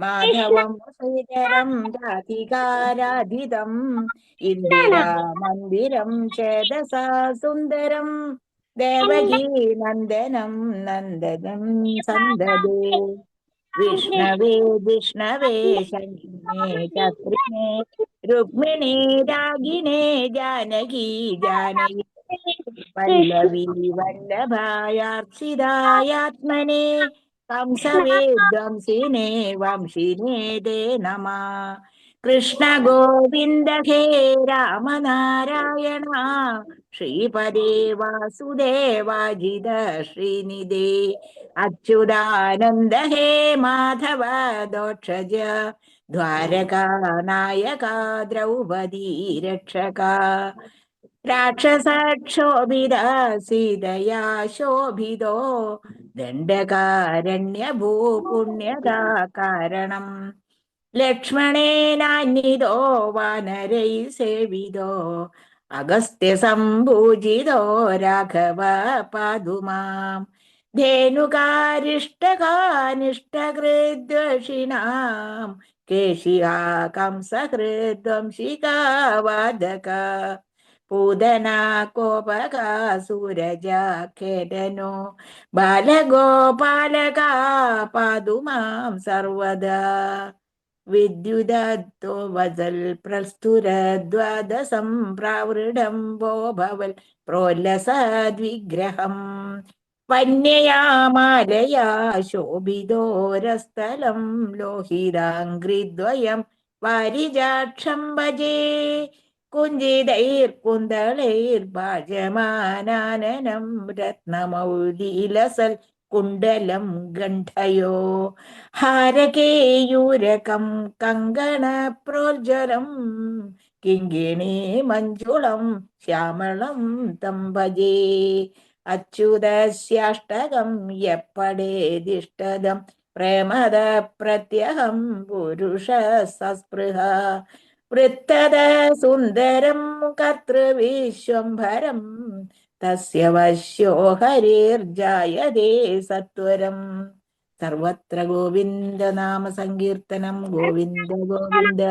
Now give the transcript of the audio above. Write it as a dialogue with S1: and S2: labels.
S1: माधवं श्रीधरं जातिकाराधितम् इन्दिरामन्दिरं चेदसा सुन्दरं देवगी नन्दनं नन्दनं सन्ददे विष्णवे विष्णवे शङ्किने चक्रिणे रुक्मिणे रागिणे जानकी जानकी पल्लवी वल्लभायार्चिदायात्मने तं वंशिने दे नमः कृष्णगोविन्द हे रामनारायण श्रीपदे वासुदेवाजिद श्रीनिधे अच्युदानंद हे माधव दोक्षज द्वारका नायका द्रौपदी रक्षका ദ്രൗപദീ ദണ്ഡകാരണ്യ രാക്ഷസക്ഷോഭിത സീതയാ ശോഭിതോ ദണ്ഡകാരണ്യഭൂ പുണ്യതാ കാരണം ലക്ഷ്മണേനാന്യതോ വാനരൈ സേവിതോ അഗസ്ത്യ സംഭൂജിതോ രാഘവ പാതുമാം ധേനുകാരിഷ്ടകാനിഷ്ടകൃദ്വഷിണാം കേശിയാ കംസഹൃദ്വംശികാ വാദക പൂതന കോപക സൂരജ ഖേദനോ ബാലഗോപാലക പാതുമാം സർവദാ വിദ്യുദത്തോ വസൽ പ്രസ്തുരദ്വാദസം പ്രാവൃഢം വോ ഭവൽ പ്രോല്ലസദ്വിഗ്രഹം വന്യയാമാലയാ ശോഭിതോരസ്ഥലം ലോഹിതാംഗ്രിദ്വയം വാരിജാക്ഷം ഭജേ. കുഞ്ചിതൈർകുന്തളൈർഭാജമാനാനനം രത്നമൗലീലസൽ കുണ്ടലം ഗണ്ഠയോ. ഹാരകേയൂരകം കങ്കണ പ്രോജ്വലം കിങ്കിണി മഞ്ജുളം ശ്യാമളം തമ്പജേ. അച്യുതശ്യാഷ്ടകം യപ്പടേതിഷ്ടദം പ്രേമദ പ്രത്യഹം പുരുഷ സസ്പൃഹ. വൃത്തത സുന്ദരം കർത്തൃവിശ്വംഭരം തസ്യ വശ്യോ ഹരിർജായതേ സത്വരം. സർവത്ര ഗോവിന്ദ നാമ സങ്കീർത്തനം. ഗോവിന്ദ ഗോവിന്ദ.